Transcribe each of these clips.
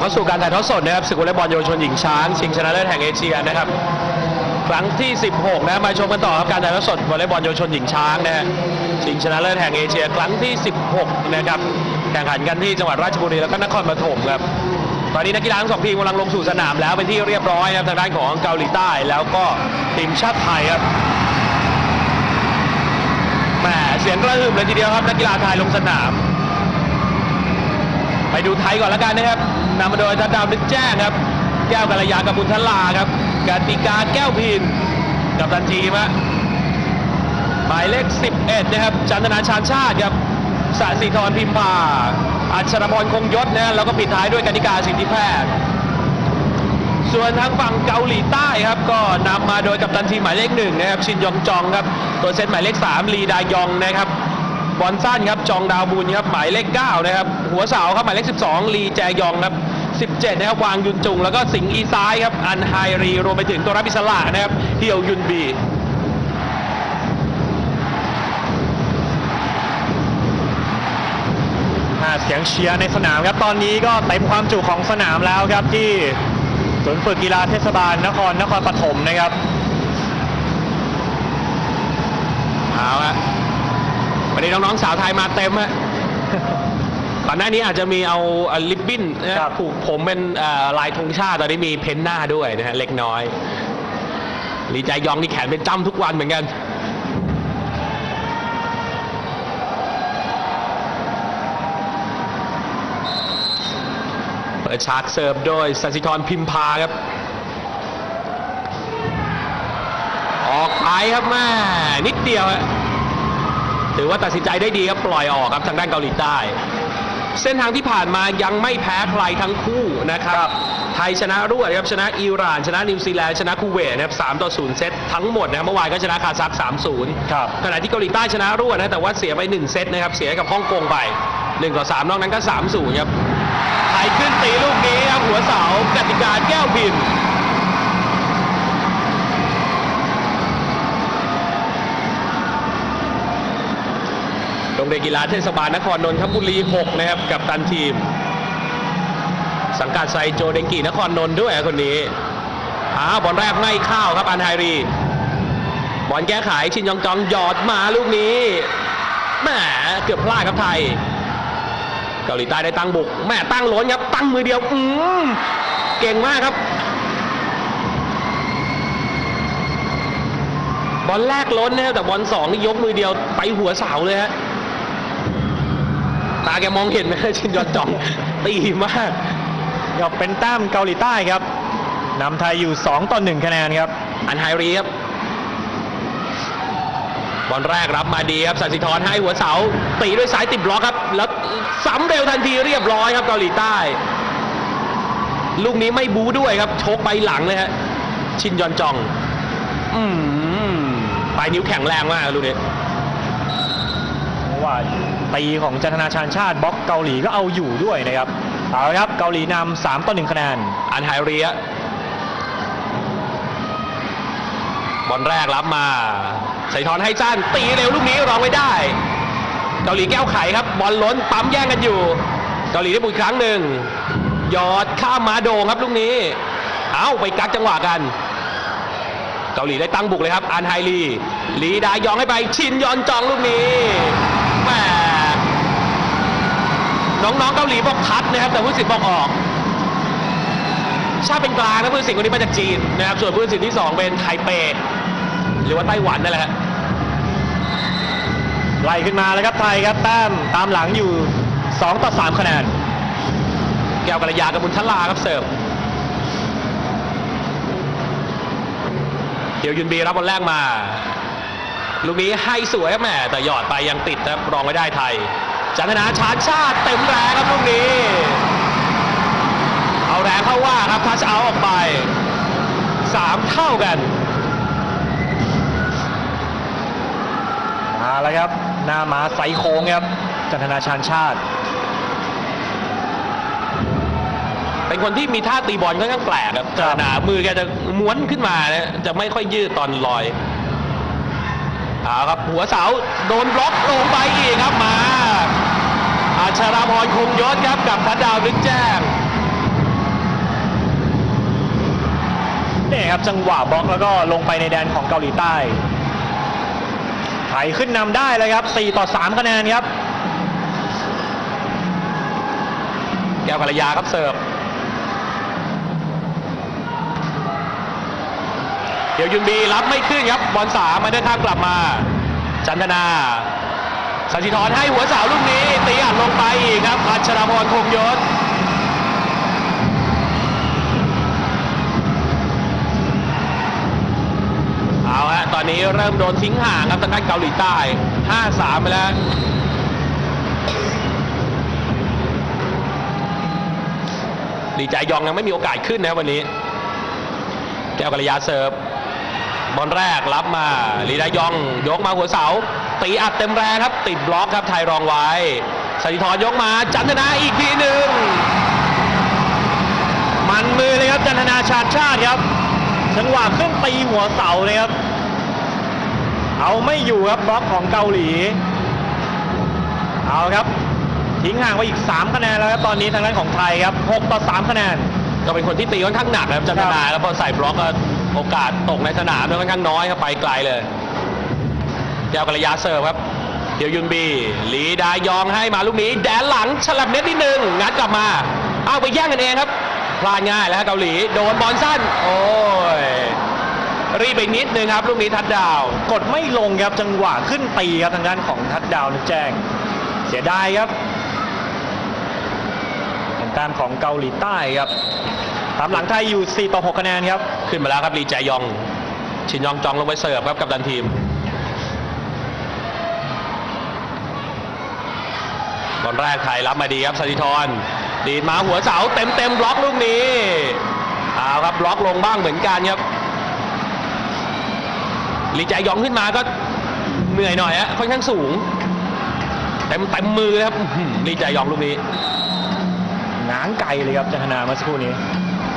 เข้าสู่การถ่ายทอดสดนะครับศึกวอลเลย์บอลเยาวชนหญิงช้างชิงชนะเลิศแห่งเอเชียนะครับครั้งที่ 16 นะมาชมกันต่อครับการถ่ายทอดสดวอลเลย์บอลเยาวชนหญิงช้างนะฮะชิงชนะเลิศแห่งเอเชีย ครั้งที่ 16 นะครับแข่งขันกันที่จังหวัดราชบุรีแล้วก็นครปฐมครับตอนนี้นักกีฬาทั้งสองทีมกำลังลงสู่สนามแล้วเป็นที่เรียบร้อยครับทางด้านของเกาหลีใต้แล้วก็ทีมชาติไทยครับแหมเสียงกระหึ่มเลยทีเดียวครับนักกีฬาไทยลงสนาม ไปดูไทยก่อนแล้วกันนะครับ นำมาโดยทัดดาวนึกแจ้งครับ แก้วกัลยากับบุญทลาครับกติกาแก้วพินกับทันทีมะหมายเลข 11 นะครับ จันทนาชาญชาติครับสศิธรพิมพาอัชรพรคงยศนะแล้วก็ปิดท้ายด้วยกติกาสิทธิแพทย์ส่วนทางฝั่งเกาหลีใต้ครับ ก็นำมาโดยกัปตันทีมหมายเลขหนึ่งนะครับ ชินยองจองครับ ตัวเซตหมายเลข 3 ลีดายองนะครับ บอลสั้นครับจองดาวบุญครับหมายเลข9นะครับหัวเสาครับหมายเลข 12 ลีแจยองครับ17 นะครับ วางยุนจุง แล้วก็สิงห์อีซ้ายครับ อันไฮรี รวมไปถึงตัวรับอิสระนะครับ เฮียวยุนบีอ่าเสียงเชียร์ในสนามครับ ตอนนี้ก็เต็มความจุของสนามแล้วครับที่ศูนย์ฝึกกีฬาเทศบาลนครนครปฐมนะครับ เอาฮะ วันนี้น้องๆสาวไทยมาเต็มฮะก่อนหน้านี้อาจจะมีเอาเอาลิปบิ้นนะฮะครับ ผูกผมเป็นเอ่อลายธงชาติตอนนี้มีเพ้นหน้าด้วยนะฮะเล็กน้อยลีใจยองนี่แขนเป็นจ้ำทุกวันเหมือนกัน เปิดฉากเสิร์ฟโดยสัสิธรพิมพาครับ ออกไปครับแม่นิดเดียวฮะ ถือว่าตัดสินใจได้ดีครับปล่อยออกครับทางด้านเกาหลีใต้ เส้นทางที่ผ่านมายังไม่แพ้ใครทั้งคู่นะครับไทยชนะรวดครับชนะอิหร่าน ชนะนิวซีแลนด์ชนะคูเวตนะครับ3ต่อ0เซตทั้งหมดนะครับเมื่อวานก็ชนะคาซัค3-0ครับขณะที่เกาหลีใต้ชนะรวดนะแต่ว่าเสียไป1เซตนะครับเสียให้กับฮ่องกงไป1ต่อ3นอกนั้นก็3-0ครับไทยขึ้นตีลูกนี้ครับหัวเสากติกาแก้วพิมพ์ โรง เรียนกีฬาเทศบาลนครนนทบุรี 6 นะครับ กับตันทีม สังกัดไซโจเดงกีนครนนท์ด้วยคนนี้อ้าวบอลแรกไม่เข้าครับอันไฮรีบอลแก้ไขชินยองจองหยอดมาลูกนี้แหมเกือบพลาดครับไทย เกาหลีใต้ได้ตั้งบุกแม่ตั้งล้นครับตั้งมือเดียวอืมเก่งมากครับบอลแรกล้นนะครับแต่บอลสองนี่ยกมือเดียวไปหัวเสาเลยฮะ ตาแกมองเห็นไหมชินยอนจองตีมากก็เป็นแต้มเกาหลีใต้ครับนำไทยอยู่ 2 ต่อ 1 คะแนนครับ อันไฮรีครับบอลแรกรับมาดีครับสันสิธรให้หัวเสา ตีด้วยสายติดบล็อกครับ แล้วซ้ำเร็วทันทีเรียบร้อยครับเกาหลีใต้ ลูกนี้ไม่บูด้วยครับชกไปหลังเลยฮะชินยอนจอง อืมปลายนิ้วแข็งแรงมากลูกนี้เพราว่า ตีของจันทนาชาญชาติบล็อกเกาหลีก็เอาอยู่ด้วยนะครับเอาละครับเกาหลีนำ3ต่อ1คะแนนอันไฮเรียบอลแรกรับมาใส่ทอนให้จ้านตีเร็วลูกนี้รองไว้ได้ เกาหลีแก้วไขครับ บอลล้นปั๊มแย่งกันอยู่ เกาหลีได้บุกครั้งหนึ่งยอดข้ามมาโดงครับลูกนี้ เอาไปกักจังหวะกัน เกาหลีได้ตั้งบุกเลยครับอันไฮลีลีดายองให้ไปชินยอนจองลูกนี้ น้องๆเกาหลีบอกทัดนะครับแต่ผู้สินบอกออก ชาติเป็นกลางนะผู้ตัดสินคนนี้มาจากจีนนะครับส่วนผู้ตัดสินที่ 2 เป็นไทเป หรือว่าไต้หวันนั่นแหละไล่ขึ้นมาแล้วครับไทยครับแต้มตามหลังอยู่ 2 ต่อ 3 คะแนน แก้วกัลยากับบุญทลาครับเสิร์ฟเดี๋ยวยุนบีรับบอลแรกมา ลูกนี้ให้สวยครับแม่แต่หยอดไปยังติดครับรองไม่ได้ไทย จันทนาชาญชาติเต็มแรงครับลูกนี้ เอาแรงเข้าว่าครับทัชเอาออกไปสามเท่ากันมาแล้วครับ หน้าหมาใสโค้งครับ จันทนาชาญชาติ เป็นคนที่มีท่าตีบอลค่อนข้างแปลกครับครับหนามือแกจะม้วนขึ้นมานะจะไม่ค่อยยืดตอนลอยเอาครับหัวเสาโดนบล็อกลงไปอีกครับมา ชาราพรคงยศครับกับพัดดาวนึกแจ้งนี่ครับจังหวะบล็อกแล้วก็ลงไปในแดนของเกาหลีใต้ไทยขึ้นนำได้เลยครับ 4 ต่อ 3 คะแนนครับ แก้วภรรยาครับเสิร์ฟเดี๋ยวยุนบีรับไม่ขึ้นครับบอลสามไม่ได้ท่ากลับมา จันทนา สันติธรให้หัวเสาลูกนี้ตีอัดลงไปอีกครับอัชราพรคงยศเอาฮะตอนนี้เริ่มโดนทิ้งห่างครับทางด้านเกาหลีใต้ 5-3 ไปแล้วดีใจยองยังไม่มีโอกาสขึ้นนะวันนี้ แก้วกัลยาเสิร์ฟ บอลแรกรับมาลีดายองยกมาหัวเสา ตีอัดเต็มแรงครับ ติดบล็อกครับไทยรองไว้สถิธรยกมาจันทนาอีกทีหนึ่งมันมือเลยครับจันทนาชาติชาติครับจังหวะขึ้นตีหัวเสาเลยครับเอาไม่อยู่ครับบล็อกของเกาหลีเอาครับทิ้งห่างไปอีก 3 คะแนนแล้วครับตอนนี้ทางด้านของไทยครับ 6 ต่อ 3 คะแนนก็เป็นคนที่ตีค่อนข้างหนักนะครับจันทนาแล้วพอใส่บล็อกก็ โอกาสตกในสนามเนี่ยค่อนข้างน้อยครับไปไกลเลยแก้วกัลยาเสิร์ฟครับ เดี๋ยวยุนบีลีดายองให้มาลูกนี้ แดนหลังฉลับเน็ตนิดนึงงัดกลับมา เอาไปแย่งกันเองครับพลาดง่ายแล้วเกาหลีโดนบอลสั้น โอ้ยรีบไปนิดนึงครับลูกนี้ทัดดาว กดไม่ลงครับจังหวะขึ้นตีครับทางด้านของทัดดาวนึกแจ้ง เสียดายครับเป็นแต้มของเกาหลีใต้ครับ ตามหลังไทยอยู่ 4 ต่อ 6 คะแนนครับ ขึ้นมาแล้วครับลีแจยอง ชินยองจองลงไปเสิร์ฟครับกับดันทีมบอลแรกไทยรับมาดีครับสถิธรดีดมาหัวเสาเต็มเต็มบล็อกลูกนี้เอาครับบล็อกลงบ้างเหมือนกันครับลีแจยองขึ้นมาก็เหนื่อยหน่อยฮะค่อนข้างสูงเต็มเต็มมือครับลีแจยองลูกนี้ง้างไกลเลยครับจันทนาเมื่อสักครู่นี้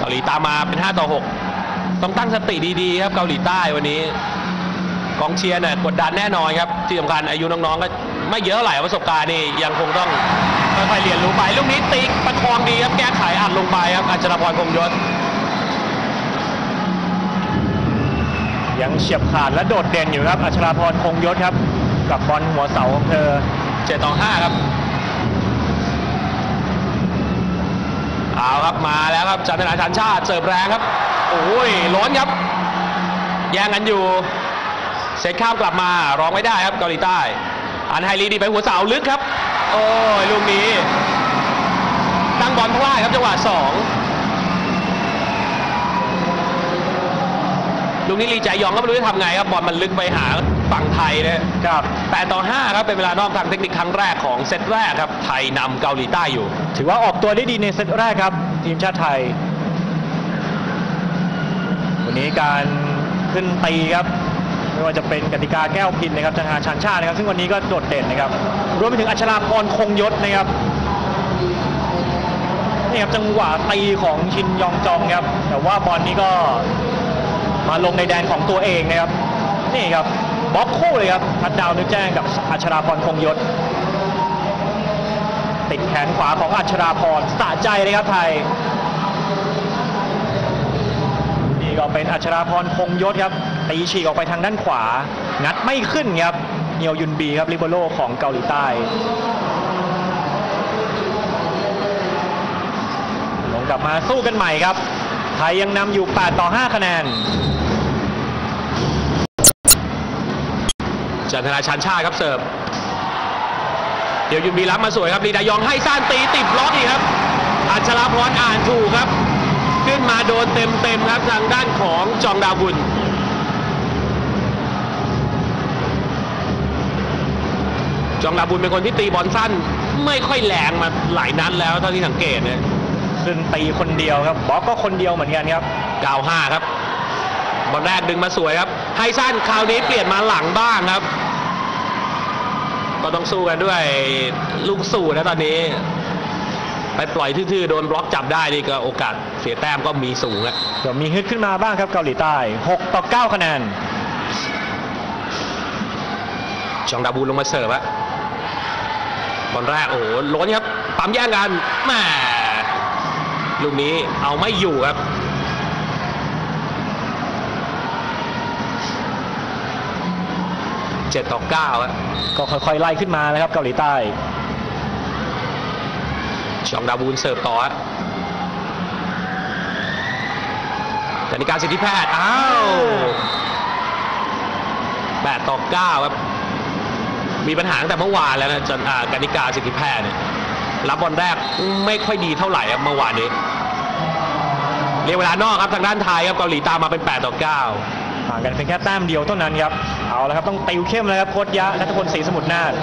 กาหลีตามมาเป็น 5 ต่อ 6 ต้องตั้งสติดีๆครับเกาหลีใต้วันนี้กองเชียร์เนี่ยกดดันแน่นอนครับ ที่สำคัญอายุน้องๆก็ไม่เยอะเท่าไหร่ประสบการณ์นี่ยังคงต้องค่อยๆเรียนรู้ไปลูกนี้ติ๊กประคองดีครับแก้ไขอัดลงไปครับอัจฉรพรคงยศยังเฉียบขาดและโดดเด่นอยู่ครับอัชราพรคงยศครับ กับบอลหัวเสาของเธอ7ต่อ5ครับ เอาครับมาแล้วครับจันทนาชันชาติเสิร์ฟแรงครับโอ้ยล้นครับ แย่งกันอยู่เซตข้ามกลับมารองไม่ได้ครับเกาหลีใต้ อันไฮรีดีไปหัวเสาลึกครับ โอ้ยลูกนี้ตั้งบอลพลาดครับจังหวะสองลูกนี้ลีใจยองก็ไม่รู้จะทำไงครับบอลมันลึกไปหา ฝั่งไทยนะครับ8ต่อ 5 ครับเป็นเวลานอกทางเทคนิคครั้งแรกของเซตแรกครับ ไทยนำเกาหลีใต้อยู่ ถือว่าออกตัวได้ดีในเซตแรกครับ ทีมชาติไทย วันนี้การขึ้นตีครับ ไม่ว่าจะเป็นกติกาแก้วพินนะครับจันทนาชันชาตินะครับ ซึ่งวันนี้ก็โดดเด่นนะครับ รวมไปถึงอัชราพรคงยศนะครับนี่ครับจังหวะตีของชินยองจองครับ แต่ว่าบอลนี้ก็มาลงในแดนของตัวเองนะครับ นี่ครับ บล็อกคู่เลยครับทัดดาวนึกแจ้งกับอัชราพรคงยศ ติดแขนขวาของอัชราพรสะใจเลยครับไทย นี่ก็เป็นอัชราพรคงยศครับตีฉีกออกไปทางด้านขวา งัดไม่ขึ้นครับเนียวยุนบีครับลิเบโรของเกาหลีใต้ลงกลับมาสู้กันใหม่ครับ ไทยยังนำอยู่ 8 ต่อ 5 คะแนน จันทนาชันชาติครับเสิร์ฟเดี๋ยวยุนบีรับมาสวยครับลีดายองให้ซ่านตีติดบล็อกอีกครับ อัชราพรอ่านถูกครับ ขึ้นมาโดนเต็มเต็มๆครับทางด้านของจองดาวบุญจองดาวบุญเป็นคนที่ตีบอลสั้น ไม่ค่อยแรงมาหลายนัดแล้วเท่าที่สังเกตเนี่ยซึ่งตีคนเดียวครับบล็อกก็คนเดียวเหมือนกันครับ95ครับบอลแรกดึงมาสวยครับ ให้สั้นคราวนี้เปลี่ยนมาหลังบ้างครับ ก็ต้องสู้กันด้วยลูกสู้นะตอนนี้ ไปปล่อยทื่อๆโดนบล็อกจับได้นี่ก็โอกาสเสียแต้มก็มีสูงอะเดี๋ยวมีฮึดขึ้นมาบ้างครับเกาหลีใต้ 6 ต่อ 9 คะแนนจองดาบูลงมาเสิร์ฟอะบอลแรกโอ้โหล้นครับปั๊มแย่งกันแหม่ลูกนี้เอาไม่อยู่ครับ 7ต่อ9ครับก็ค่อยๆไล่ขึ้นมานะครับเกาหลีใต้ชองดาบูนเสิร์ฟต่อฮะกนิการสิทธิแพทย์อ้าว8ต่อ9ครับมีปัญหาตั้งแต่เมื่อวานแล้วนะจนอ่ากนิการสิทธิแพทย์เนี่ยรับบอลแรกไม่ค่อยดีเท่าไหร่ครับเมื่อวานนี้เรียกเวลานอกครับทางด้านไทยครับเกาหลีตามมาเป็น 8 ต่อ 9 ห่างกันเพียงแค่แต้มเดียวเท่านั้นครับ เอาละครับต้องติวเข้มเลยครับโค้ชยะนัทพลศรีสมุทรนาถ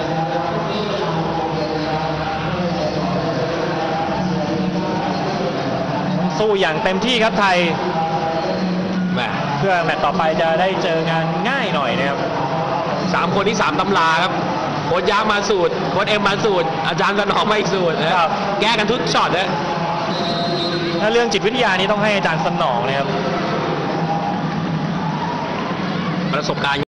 สู้อย่างเต็มที่ครับไทยแหมเพื่อแมตช์ต่อไปจะได้เจองานง่ายหน่อยนะครับสามคนที่สามตำราครับโค้ชยะมาสูตรโค้ชเอ็มมาสูตร อาจารย์สนองมาอีกสูตรนะครับแก้กันทุกช็อตนะถ้าเรื่องจิตวิทยานี้ต้องให้อาจารย์สนองนะครับประสบการณ์